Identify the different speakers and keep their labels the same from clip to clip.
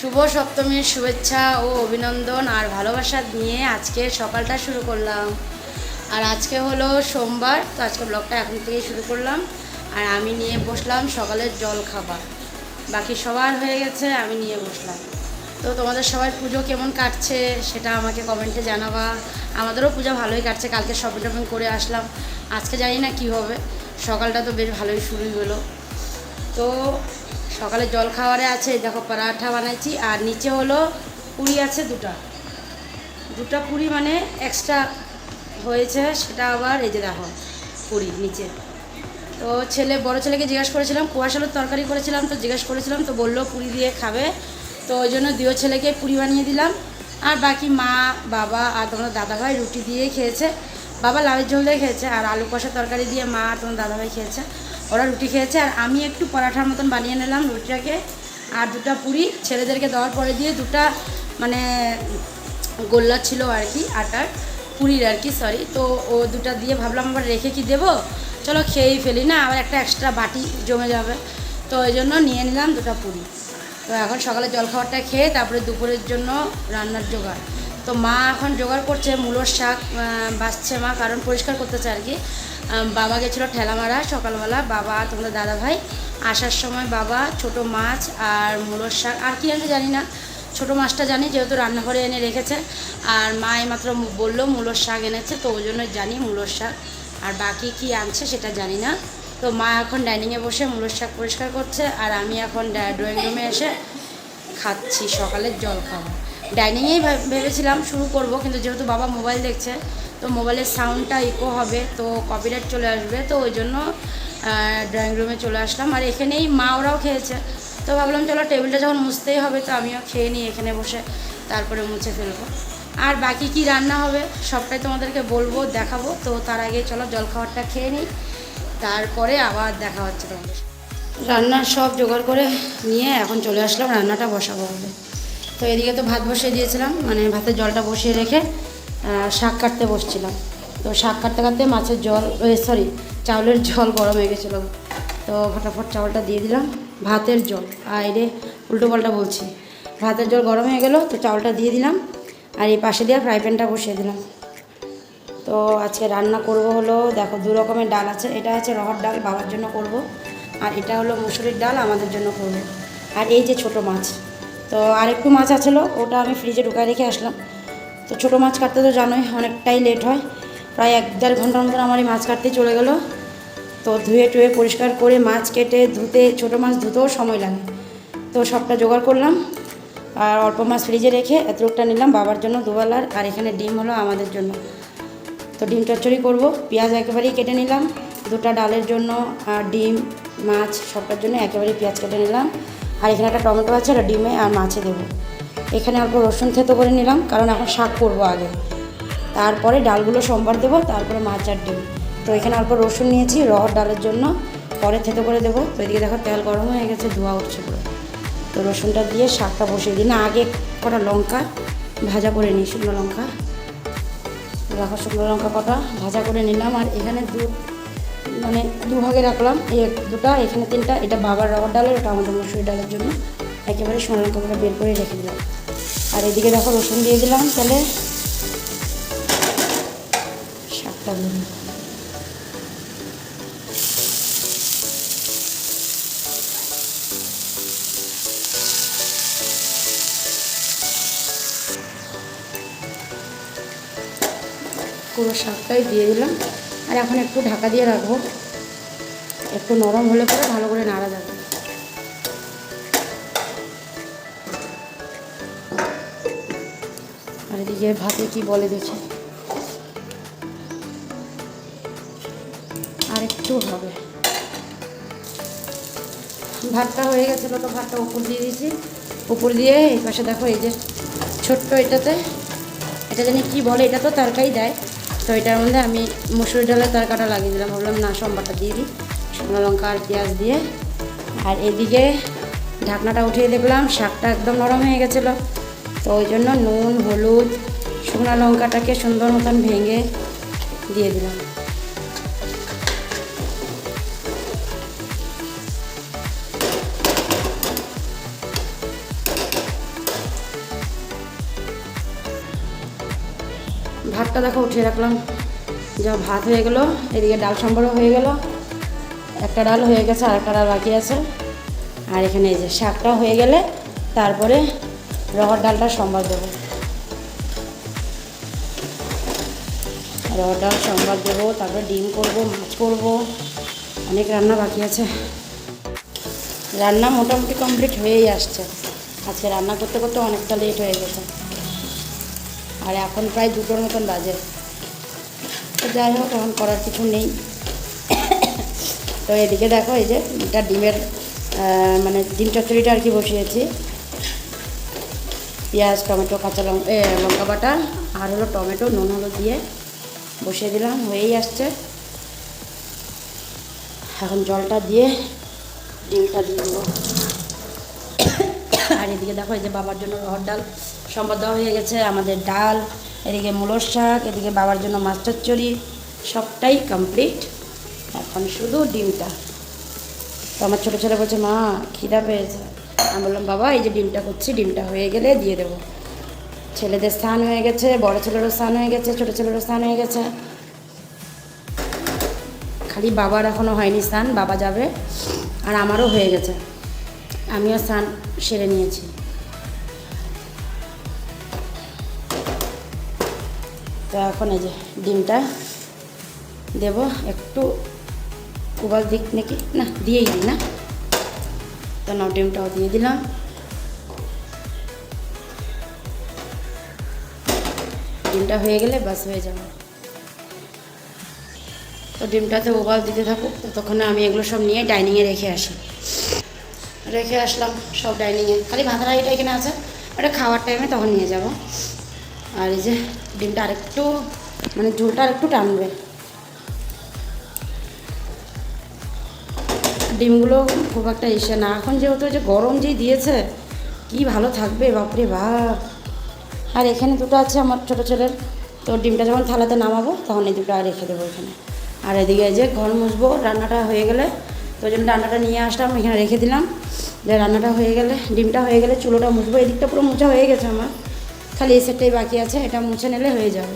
Speaker 1: শুভ সপ্তমীর শুভেচ্ছা ও অভিনন্দন আর ভালোবাসা নিয়ে আজকে সকালটা শুরু করলাম। আর আজকে হলো সোমবার, তো আজকে ব্লগটা এখন থেকেই শুরু করলাম। আর আমি নিয়ে বসলাম সকালের জল খাবার। বাকি সবার হয়ে গেছে, আমি নিয়ে বসলাম। তো তোমাদের সবার পুজো কেমন কাটছে সেটা আমাকে কমেন্টে জানাবা। আমাদেরও পুজো ভালোই কাটছে, কালকে শপিং টপিং করে আসলাম। আজকে জানি না কী হবে, সকালটা তো বেশ ভালোই শুরুই হলো। তো সকালে জল খাওয়ারে আছে, দেখো পরাঠা বানাইছি, আর নিচে হলো পুরি আছে দুটা। দুটা পুরি মানে এক্সট্রা হয়েছে, সেটা আবার এই যে দেখো পুরি নিচে। তো ছেলে, বড় ছেলেকে জিজ্ঞাসা করেছিলাম, কুয়াশালোর তরকারি করেছিলাম, তো জিজ্ঞাসা করেছিলাম, তো বলল পুরি দিয়ে খাবে। তো ওই জন্য দিও ছেলেকে পুরি বানিয়ে দিলাম। আর বাকি মা, বাবা আর তোমার দাদাভাই রুটি দিয়ে খেয়েছে। বাবা লাউয়ের ঝোল দিয়ে খেয়েছে, আর আলু কষা তরকারি দিয়ে মা আর তোমার দাদাভাই খেয়েছে। ওরা রুটি খেয়েছে আর আমি একটু পরাঠার মতন বানিয়ে নিলাম রুটিটাকে আর দুটা পুরি ছেলেদেরকে দেওয়ার পরে দিয়ে দুটা মানে গোল্লা ছিল আর কি আটার, পুরীর আর কি সরি তো ও দুটা দিয়ে ভাবলাম আবার রেখে কি দেবো? চলো খেয়েই ফেলি, না? আবার একটা এক্সট্রা বাটি জমে যাবে। তো ওই জন্য নিয়ে নিলাম দুটা পুরি। তো এখন সকালে জলখাবারটা খেয়ে তারপরে দুপুরের জন্য রান্নার জোগাড়। তো মা এখন জোগাড় করছে, মূলোর শাক বাছছে মা, কারণ পরিষ্কার করতেছে আর কি। বাবা গেছিল ঠেলামারা সকালবেলা। বাবা, তোমাদের দাদা ভাই আসার সময় বাবা, ছোট মাছ আর মূলোর শাক। আর কি আনছে জানি না। ছোটো মাছটা জানি, যেহেতু রান্নাঘরে এনে রেখেছে। আর মা মাত্র বলল, মূলোর শাক এনেছে, তো ওই জন্য জানি মূলোর শাক। আর বাকি কি আনছে সেটা জানি না। তো মা এখন ডাইনিংয়ে বসে মূলোর শাক পরিষ্কার করছে। আর আমি এখন ড্রয়িং রুমে এসে খাচ্ছি, সকালের জল খাওয়া ডাইনিংয়েই ভেবেছিলাম শুরু করব, কিন্তু যেহেতু বাবা মোবাইল দেখছে তো মোবাইলের সাউন্ডটা ইকো হবে, তো কপিরাইট চলে আসবে, তো ওই জন্য ড্রয়িং রুমে চলে আসলাম। আর এখানেই মা ওরাও খেয়েছে। তো ভাবলাম, চলো টেবিলটা যখন মুছতেই হবে, তো আমিও খেয়ে নিই এখানে বসে, তারপরে মুছে ফেলব। আর বাকি কি রান্না হবে, সবটাই তোমাদেরকে বলব, দেখাবো। তো তার আগে চলো জল খাবারটা খেয়ে নিই। তারপরে আবার দেখা হচ্ছে তোমাদের। রান্নার সব জোগাড় করে নিয়ে এখন চলে আসলাম, রান্নাটা বসাবো বলে। তো এদিকে তো ভাত বসিয়ে দিয়েছিলাম মানে ভাতের জলটা বসিয়ে রেখে শাক কাটতে বসছিলাম। তো শাক কাটতে কাটতে মাছের জল সরি চাউলের জল গরম হয়ে গেছিল। তো ফটাফট চাউলটা দিয়ে দিলাম, ভাতের জল। আর এরে উল্টো পাল্টা বলছি। ভাতের জল গরম হয়ে গেল, তো চাউলটা দিয়ে দিলাম, আর এই পাশে দিয়ে ফ্রাই প্যানটা বসিয়ে দিলাম। তো আজকে রান্না করব হলো, দেখো দু রকমের ডাল আছে, এটা আছে রহর ডাল, বাবার জন্য করব। আর এটা হলো মুসুরির ডাল, আমাদের জন্য করব। আর এই যে ছোট মাছ, তো আর একটু মাছ আছিলো ওটা আমি ফ্রিজে ঢুকায় রেখে আসলাম। তো ছোটো মাছ কাটতে তো জানোই, অনেকটাই লেট হয়। প্রায় এক দেড় ঘণ্টার মতন আমার এই মাছ কাটতেই চলে গেলো। তো ধুয়ে টুয়ে পরিষ্কার করে মাছ কেটে ধুতে, ছোটো মাছ ধুতেও সময় লাগে। তো সবটা জোগাড় করলাম, আর অল্প মাছ ফ্রিজে রেখে এতটুকটা নিলাম বাবার জন্য দুবেলার, আর এখানে ডিম হলো আমাদের জন্য। তো ডিম চচ্চড়ি করব, পেঁয়াজ একেবারেই কেটে নিলাম। দুটা ডালের জন্য, আর ডিম, মাছ সবটার জন্য একেবারেই পেঁয়াজ কেটে নিলাম। আর এখানে একটা টমেটো আছে আর ডিমে আর মাছে দেবো। এখানে অল্প রসুন থেতো করে নিলাম, কারণ এখন শাক করব আগে। তারপরে ডালগুলো সোমবার দেবো, তারপরে মাছ আর ডিম। তো এখানে অল্প রসুন নিয়েছি, রহর ডালের জন্য। পরে থেতো করে দেবো। তো এদিকে দেখো তেল গরম হয়ে গেছে, ধোয়া উঠছে পুরো। তো রসুনটা দিয়ে শাকটা বসিয়ে দিই। না, আগে কটা লঙ্কা ভাজা করে নিই, শুকনো লঙ্কা। রাখা শুকনো লঙ্কা কটা, ভাজা করে নিলাম। আর এখানে দু মানে দু ভাগে রাখলাম। এক- দুটা, এখানে তিনটা। এটা বাবার রবার ডালের, ওটা আমাদের মসুরি ডালের জন্য। একেবারে শুকনো লঙ্কাগুলো বের করে রেখে দিলাম। আর এদিকে দেখো রসুন দিয়ে দিলাম তাহলে শাকটা পুরো শাকটাই দিয়ে দিলাম। আর এখন একটু ঢাকা দিয়ে রাখব। একটু নরম হলে পরে ভালো করে নাড়া আর এদিকে ভাতে কি বলে দেখি। আর একটু হবে। ভাতটা হয়ে গেছিল তো ভাতটা উপর দিয়ে দিয়েছি। উপর দিয়ে এই পাশে দেখো এই যে ছোট্ট এটাতে, এটা জানি কি বলে, এটা তো তরকারি দেয়। তো এটার মধ্যে আমি মুসুরি ডালের তরকাটা লাগিয়ে দিলাম। ভাবলাম না, সোমবারটা দিয়ে দিই। শুকনো লঙ্কা আর পেঁয়াজ দিয়ে। আর এদিকে ঢাকনাটা উঠিয়ে দেখলাম, শাকটা একদম নরম হয়ে গেছিল। তো ওই জন্য নুন, হলুদ, শুকনো লঙ্কাটাকে সুন্দর মতন ভেঙে দিয়ে দিলাম। ভাতটা দেখো উঠিয়ে রাখলাম। যা ভাত হয়ে গেলো, এদিকে ডাল সম্বরও হয়ে গেল। একটা ডাল হয়ে গেছে, আর একটা ডাল বাকি আছে। আর এখানে এই যে শাকটা হয়ে গেলে, তারপরে রহর ডালটা সম্বাদ দেবো। রহর ডাল সম্বাদ দেবো, তারপরে ডিম করব, মাছ করব, অনেক রান্না বাকি আছে। রান্না মোটামুটি কমপ্লিট হয়েই আসছে। আজকে রান্না করতে করতে অনেকটা লেট হয়ে গেছে। আর এখন প্রায় দুটোর মতন বাজে। তো যাই হোক, এখন করার কিছু নেই। তো এদিকে দেখো, এই যে এটা ডিমের মানে ডিম চচ্চড়িটা আর কি বসিয়েছি। পেঁয়াজ, টমেটো, কাঁচা লঙ্কা লঙ্কা বাটা আর হলো টমেটো, নুন, হলুদ দিয়ে বসিয়ে দিলাম, হয়েই আসছে। এখন জলটা দিয়ে ডিমটা দিয়ে দেবো। আর এদিকে দেখো, এই যে বাবার জন্য রহর ডাল সম্বাদ দেওয়া হয়ে গেছে। আমাদের ডাল, এদিকে মূলর শাক, এদিকে বাবার জন্য মাস্টার চচ্চড়ি, সবটাই কমপ্লিট এখন শুধু ডিমটা। তো আমার ছোটো ছেলে বলছে, মা, খিদা পেয়েছে। আমি বললাম, বাবা, এই যে ডিমটা করছি ডিমটা হয়ে গেলে দিয়ে দেবো। ছেলেদের স্নান হয়ে গেছে, বড় ছেলেরও স্নান হয়ে গেছে, ছোটো ছেলেরও স্নান হয়ে গেছে। খালি বাবার এখনও হয়নি স্নান, বাবা যাবে, আর আমারও হয়ে গেছে। আমিও স্নান সেরে নিয়েছি। তো এখন এই যে ডিমটা দেব, একটু উবাল দিক নাকি? না, দিয়েই দিই, না? তো ডিমটাও দিয়ে দিলাম। ডিমটা হয়ে গেলে বাস হয়ে যাবে। তো ডিমটাতে উবাল দিতে থাকুক, ততক্ষণে আমি এগুলো সব নিয়ে ডাইনিংয়ে রেখে আসি। রেখে আসলাম সব ডাইনিংয়ে। খালি ভাত রাইটা এখানে আছে, ওটা খাওয়ার টাইমে তখন নিয়ে যাব। আর এই যে ডিমটা আরেকটু মানে ঝোলটা আরেকটু টানবে। ডিমগুলো খুব একটা এসে না। এখন যেহেতু যে গরম যেই দিয়েছে, কি ভালো থাকবে, বাপরে বাপ। আর এখানে দুটো আছে আমার ছোটো ছেলের। তো ডিমটা যখন থালাতে নামাবো, তখন এই দুটো রেখে দেবো এখানে। আর এদিকে যে ঘর মুছবো, রান্নাটা হয়ে গেলে, তো জন্য রান্নাটা নিয়ে আসলাম, এখানে রেখে দিলাম। যে রান্নাটা হয়ে গেলে, ডিমটা হয়ে গেলে চুলোটা মুছবো। এদিকটা পুরো মোছা হয়ে গেছে আমার। খালি এই সেটটাই বাকি আছে, এটা মুছে নিলে হয়ে যাবে।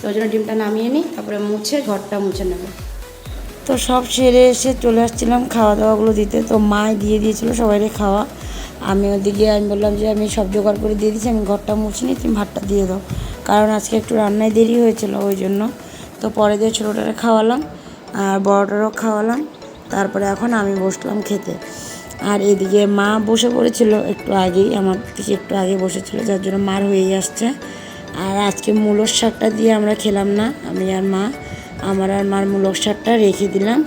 Speaker 1: তো ওই জন্য ডিমটা নামিয়ে নিই, তারপরে মুছে ঘরটা মুছে নেব। তো সব সেরে এসে চলে আসছিলাম খাওয়া দাওয়াগুলো দিতে। তো মা দিয়ে দিয়েছিল সবাইকে খাওয়া। আমি ওদিকে, আমি বললাম যে আমি সব জোগাড় করে দিয়ে দিচ্ছি, আমি ঘরটা মুছে নিই তুমি ভাতটা দিয়ে দাও। কারণ আজকে একটু রান্নায় দেরি হয়েছিল ওই জন্য। তো পরে দিয়ে ছোটোটারে খাওয়ালাম, আর বড়োটারও খাওয়ালাম। তারপরে এখন আমি বসলাম খেতে। আর এদিকে মা বসে পড়েছিল একটু আগেই, আমার থেকে একটু আগে বসেছিল, যার জন্য মার হয়েই আসছে। আর আজকে মূলর শাকটা দিয়ে আমরা খেলাম না, আমি আর মা। আমার আর মার মূলক শাকটা রেখে দিলাম।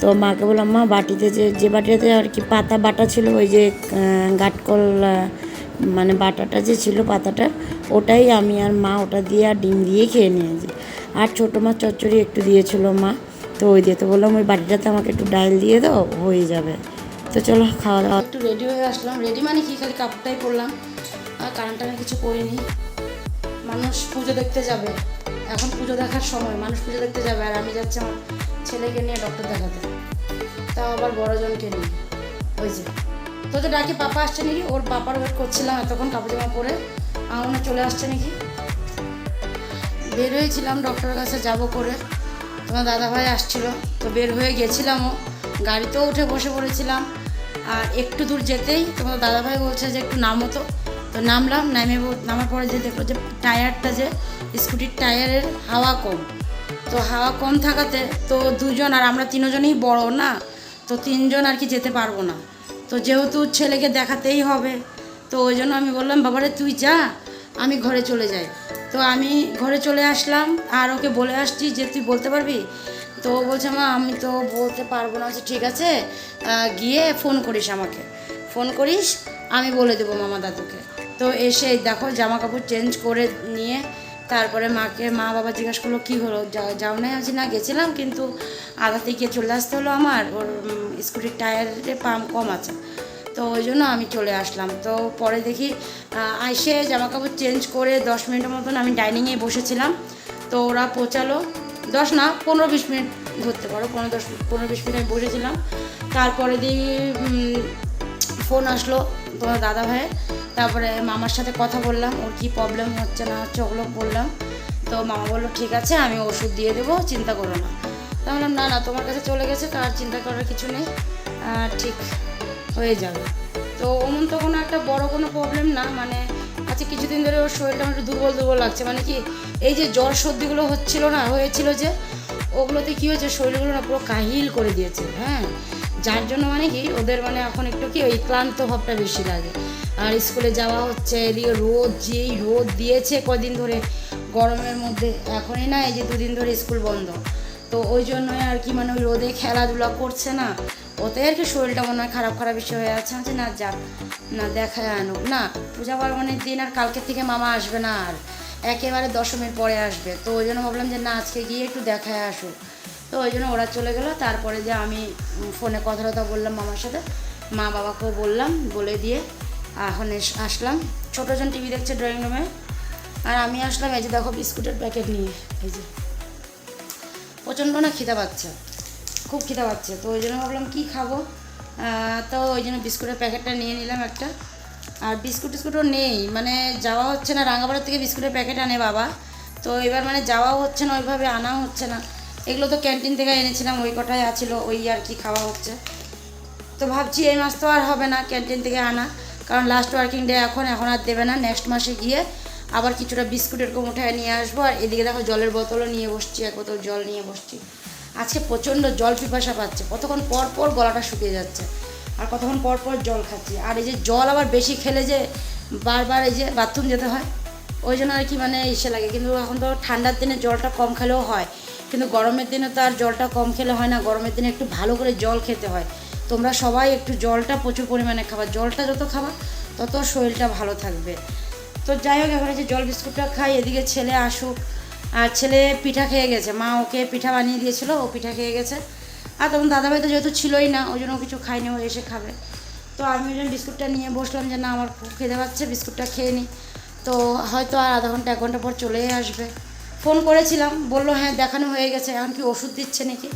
Speaker 1: তো মাকে বললাম, মা, বাটিতে যে যে বাটিতে আর কি পাতা বাটা ছিল, ওই যে গাটকল মানে বাটাটা যে ছিল পাতাটা, ওটাই আমি আর মা ওটা দিয়ে আর ডিম দিয়ে খেয়ে নিয়েছি। আর ছোটো মাছ চচ্চড়ি একটু দিয়েছিল মা। তো ওই দিয়ে তো বললাম, ওই বাটিটাতে আমাকে একটু ডাল দিয়ে দাও, হয়ে যাবে। তো চলো, খাওয়া দাওয়া। একটু রেডি হয়ে আসলাম। রেডি মানে কি? খালি কাপড়টাই পরলাম। আর কারেন্ট কিছু করিনি মানুষ পুজো দেখতে যাবে। এখন পুজো দেখার সময়, মানুষ পুজো দেখতে যাবে আর আমি যাচ্ছি আমার ছেলেকে নিয়ে ডক্টর দেখাতে। তাও আবার বড়জনকে নিয়ে। ওই যে তো তো ডাকি পাপা আসছে নাকি? ওর পাপার ওয়েট করছিলাম এতক্ষণ কাপড় জামা পরে। আমার চলে আসছে নাকি? বের হয়েছিলাম ডক্টরের কাছে, যাব করে। তোমার দাদাভাই আসছিল, তো বের হয়ে গেছিলামও। গাড়িতেও উঠে বসে পড়েছিলাম। আর একটু দূর যেতেই তোমার দাদাভাই বলছে যে একটু নামো তো। তো নামলাম নামে নামার পরে যে দেখল যে টায়ারটা যে স্কুটির টায়ারের হাওয়া কম। তো হাওয়া কম থাকাতে তো দুজন আর আমরা তিনজনই বড় না তো তিনজন আর কি যেতে পারব না। তো যেহেতু ছেলেকে দেখাতেই হবে তো ওই জন্য আমি বললাম বাবারে তুই যা আমি ঘরে চলে যাই। তো আমি ঘরে চলে আসলাম আর ওকে বলে আসছি যে তুই বলতে পারবি? তো বলছে মা আমি তো বলতে পারব না। বলছি, ঠিক আছে গিয়ে ফোন করিস আমাকে। ফোন করিস আমি বলে দেবো মামা দাদুকে। তো এসে দেখো জামা কাপড় চেঞ্জ করে নিয়ে তারপরে মাকে, মা বাবা জিজ্ঞাসা করল, কী হলো? যাও নাই আছি না, গেছিলাম কিন্তু আধা থেকে চলে আসতে হলো আমার, ওর স্কুটির টায়ারে পাম্প কম আছে। তো ওই জন্য আমি চলে আসলাম। তো পরে দেখি আইসে জামা কাপড় চেঞ্জ করে দশ মিনিটের মতন আমি ডাইনিংয়ে বসেছিলাম। তো ওরা পৌঁছালো, দশ না, পনেরো বিশ মিনিট ধরতে পারো, পনেরো দশ, পনেরো বিশ মিনিট আমি বসেছিলাম। তারপরে দিই ফোন আসলো তোমার দাদা ভাইয়ের তারপরে মামার সাথে কথা বললাম, ওর কী প্রবলেম হচ্ছে না হচ্ছে ওগুলো বললাম। তো মামা বলল, ঠিক আছে, আমি ওষুধ দিয়ে দেবো, চিন্তা করো না। তা বললাম, না না, তোমার কাছে চলে গেছে তার চিন্তা করার কিছু নেই। ঠিক, হয়ে যাবে। তো অমন তো কোনো একটা বড় কোনো প্রবলেম না মানে আচ্ছা কিছুদিন ধরে ওর শরীরটা একটু দুর্বল দুর্বল লাগছে। মানে কি, এই যে জ্বর সর্দিগুলো হচ্ছিল না, হয়েছিল যে, ওগুলোতে কী হয়েছে, শরীরগুলো না পুরো কাহিল করে দিয়েছে হ্যাঁ? যার জন্য মানে কি, ওদের মানে এখন একটু কি ওই ক্লান্ত ভাবটা বেশি লাগে। আর স্কুলে যাওয়া হচ্ছে, এদিকে রোদ যেই রোদ দিয়েছে কদিন ধরে গরমের মধ্যে, এখনই না এই যে দুদিন ধরে স্কুল বন্ধ। তো ওই জন্যই আর কি মানে ওই রোদে খেলাধুলা করছে না। ওতে আর কি শরীরটা মনে হয় খারাপ খারাপ বেশি হয়ে আছে? যে না, যাক, না, দেখায় আনুক। না, পূজা পার্বণের দিন আর কালকের থেকে মামা আসবে না আর। একেবারে দশমীর পরে আসবে। তো ওই জন্য ভাবলাম যে, না, আজকে গিয়ে একটু দেখায় আসুক। তো ওই জন্য ওরা চলে গেলো। তারপরে যে আমি ফোনে কথা টথা বললাম মামার সাথে, মা বাবাকেও বললাম, বলে দিয়ে এখন আসলাম। ছোটোজন টিভি দেখছে ড্রয়িং রুমে আর আমি আসলাম, এই যে দেখো বিস্কুটের প্যাকেট নিয়ে। এই যে। প্রচণ্ড না খিদা পাচ্ছে। খুব খিদা পাচ্ছে। তো ওই জন্য ভাবলাম কী খাব? তো ওই জন্য বিস্কুটের প্যাকেটটা নিয়ে নিলাম একটা। আর বিস্কুট টিস্কুটও নেই। মানে যাওয়া হচ্ছে না, রাঙাপাড়ার থেকে বিস্কুটের প্যাকেট আনে বাবা। তো এবার মানে যাওয়াও হচ্ছে না, ওইভাবে আনাও হচ্ছে না। এগুলো তো ক্যান্টিন থেকে এনেছিলাম, ওই কটাই আছিল, ওই আর কি খাওয়া হচ্ছে। তো ভাবছি এই মাস তো আর হবে না ক্যান্টিন থেকে আনা, কারণ লাস্ট ওয়ার্কিং ডে এখন এখন আর দেবে না। নেক্সট মাসে গিয়ে আবার কিছুটা বিস্কুট এরকম উঠায় নিয়ে আসব। আর এদিকে দেখো জলের বোতলও নিয়ে বসছি, এক বোতল জল নিয়ে বসছি। আজকে প্রচণ্ড জল পিপাসা পাচ্ছে, কতক্ষণ পর পর গলাটা শুকিয়ে যাচ্ছে, আর কতক্ষণ পর পর জল খাচ্ছি। আর এই যে জল আবার বেশি খেলে যে বারবার এই যে বাথরুম যেতে হয়, ওই জন্য আর কি মানে ইসে লাগে। কিন্তু এখন তো ঠান্ডার দিনে জলটা কম খেলেও হয়। কিন্তু গরমের দিনে তো আর জলটা কম খেলে হয় না, গরমের দিনে একটু ভালো করে জল খেতে হয়। তোমরা সবাই একটু জলটা প্রচুর পরিমাণে খাবা, জলটা যত খাবা তত শরীরটা ভালো থাকবে। তো যাই হোক, এখন যে জল বিস্কুটটা খাই, এদিকে ছেলে আসুক, আর ছেলে পিঠা খেয়ে গেছে। মা ওকে পিঠা বানিয়ে দিয়েছিল, ও পিঠা খেয়ে গেছে। আর তখন দাদাভাই তো যেহেতু ছিলই না, ওই জন্য কিছু খায়নি, ও এসে খাবে। তো আমি ওই জন্য বিস্কুটটা নিয়ে বসলাম যে, না, আমার খেতে পাচ্ছে, বিস্কুটটা খেয়ে নিই তো হয়তো আর আধা ঘণ্টা, এক ঘণ্টা পর চলেই আসবে। ফোন করেছিলাম, বলল হ্যাঁ দেখানো হয়ে গেছে, এখন কি ওষুধ দিচ্ছে নাকি?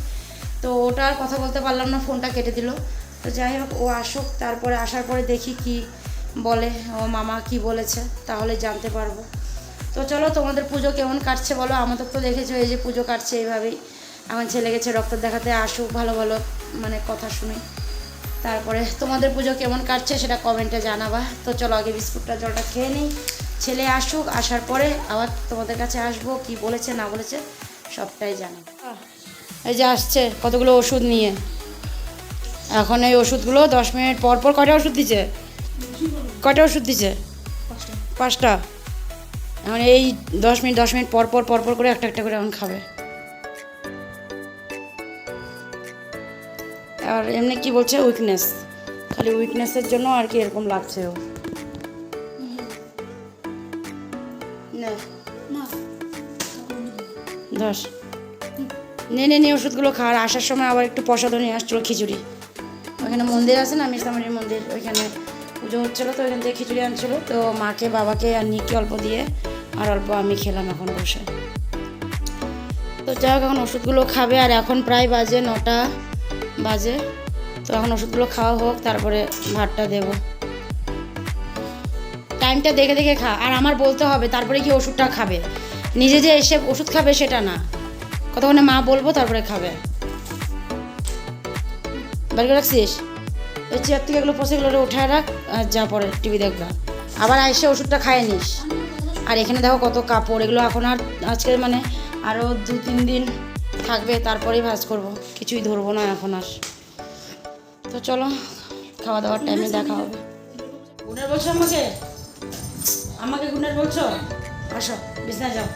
Speaker 1: তো ওটা আর কথা বলতে পারলাম না, ফোনটা কেটে দিল। তো যাই হোক, ও আসুক, তারপরে আসার পরে দেখি কি বলে, ও মামা কি বলেছে, তাহলে জানতে পারব। তো চলো, তোমাদের পুজো কেমন কাটছে বলো? আমাদের তো দেখেছ, এই যে পুজো কাটছে এইভাবেই। আমার ছেলে গেছে ডক্টর দেখাতে আসুক, ভালো ভালো মানে কথা শুনে। তারপরে তোমাদের পুজো কেমন কাটছে সেটা কমেন্টে জানাবা। তো চলো, আগে বিস্কুটটা, জলটা খেয়ে নিই। ছেলে আসুক, আসার পরে আবার তোমাদের কাছে আসব, কি বলেছে, না বলেছে, সবটাই জানাব এই যে আসছে কতগুলো ওষুধ নিয়ে। এখন এই ওষুধগুলো দশ মিনিট পর পর কটা ওষুধ দিচ্ছে কটা ওষুধ দিচ্ছে পাঁচটা। এখন এই দশ মিনিট দশ মিনিট পর পর পর পর করে একটা একটা করে এখন খাবে। আর এমনি কি বলছে উইকনেস খালি উইকনেসের জন্য আর কি এরকম লাগছে ও। দশ নে নে নে, ওষুধগুলো খাওয়ার আসার সময় আবার একটু প্রসাদও নিয়ে আসছিল, খিচুড়ি। ওখানে মন্দির আছে না মিস্তামারির মন্দির। ওইখানে পুজো হচ্ছিল তো, ওইখান থেকে খিচুড়ি আনছিলো। তো মাকে, বাবাকে আর নিকে অল্প দিয়ে, আর অল্প আমি খেলাম এখন বসে। তো যাই হোক, এখন ওষুধগুলো খাবে। আর এখন প্রায় বাজে নটা বাজে। তো এখন ওষুধগুলো খাওয়া হোক, তারপরে ভাতটা দেবো। টাইমটা দেখে দেখে খা। আর আমার বলতে হবে, তারপরে কি ওষুধটা খাবে? নিজে যে এসে ওষুধ খাবে সেটা না। কতক্ষণে মা বলব তারপরে খাবে। বাড়ি করে রাখছিস? ওই চেয়ার থেকে এগুলো পচে এগুলো উঠায় রাখ আর যা পরে টিভি দেখবা। আবার এসে ওষুধটা খাইয়ে নিস। আর এখানে দেখো কত কাপড় এগুলো এখন আর আজকে মানে আরও দু তিন দিন থাকবে তারপরেই ভাজ করব। কিছুই ধরবো না এখন আর। তো চলো খাওয়া দাওয়ার টাইমে দেখা হবে। গুনার বলছো আমাকে? আমাকে গুনার বলছো? আসো। বিছনা যাও।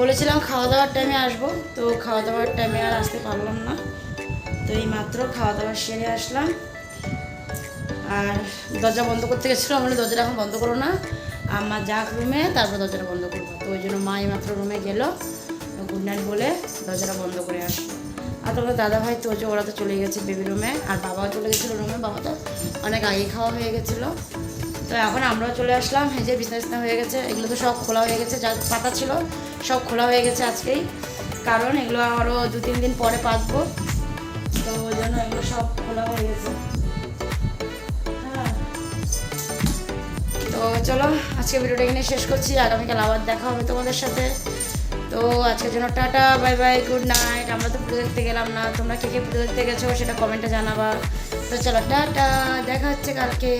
Speaker 1: বলেছিলাম খাওয়া দাওয়ার টাইমে আসব তো খাওয়া দাওয়ার টাইমে আর আসতে পারলাম না। তো এই মাত্র খাওয়া দাওয়া সেরে আসলাম। আর দরজা বন্ধ করতে গেছিল আমি বলি, দরজাটা এখন বন্ধ করো না। আমার যাক রুমে তারপর দরজাটা বন্ধ করব। তো ওই জন্য মা এই মাত্র রুমে গেলো। গুড নাইট বলে দরজাটা বন্ধ করে আসলো। আর তোমার দাদা ভাই তো ওরা তো চলে গেছে বেবি রুমে আর বাবাও চলে গেছিল রুমে। বাবা তো অনেক আগে খাওয়া হয়ে গেছিল। তো এখন আমরাও চলে আসলাম। এই যে বিছনা বিছনা হয়ে গেছে, এগুলো তো সব খোলা হয়ে গেছে, যা পাতা ছিল সব খোলা হয়ে গেছে আজকেই। কারণ এগুলো আরও দু তিন দিন পরে পাতবো। তো ওই জন্য এগুলো সব খোলা হয়ে গেছে। তো চলো, আজকে ভিডিওটা এখানে শেষ করছি। আগামীকাল আবার দেখা হবে তোমাদের সাথে। তো আজকের জন্য tata, bye bye, good night. আমরা তো পুজো দেখতে গেলাম না। তোমরা কে কে পুজো দেখতে গেছো সেটা কমেন্টে জানাবা। তো চলো, টাটা, দেখা হচ্ছে কালকে।